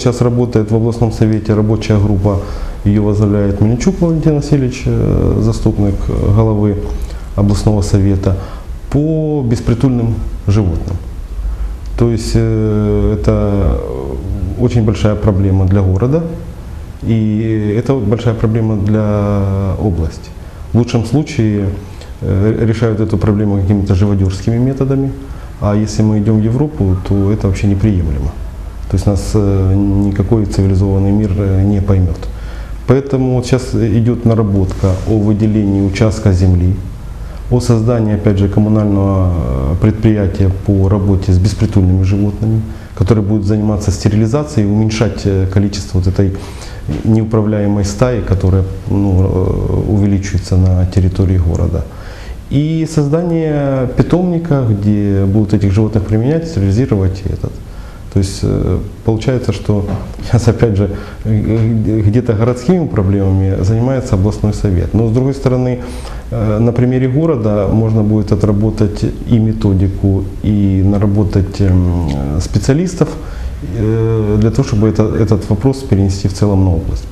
сейчас работает в областном совете рабочая группа, ее возглавляет Мельничук Валентин Васильевич, э, заступник э, головы областного совета, по беспритульным животным. То есть э, это очень большая проблема для города и это большая проблема для области. В лучшем случае решают эту проблему какими-то живодерскими методами, а если мы идем в Европу, то это вообще неприемлемо. То есть нас э, никакой цивилизованный мир э, не поймет. Поэтому вот сейчас идет наработка о выделении участка земли, о создании, опять же, коммунального э, предприятия по работе с беспритульными животными, которое будет заниматься стерилизацией и уменьшать количество вот этой неуправляемой стаи, которая ну, увеличивается на территории города. И создание питомника, где будут этих животных применять, стерилизировать и этот. То есть э, получается, что сейчас опять же э, где-то городскими проблемами занимается областной совет. Но с другой стороны, э, на примере города можно будет отработать и методику, и наработать эм, специалистов для того, чтобы это, этот вопрос перенести в целом на область.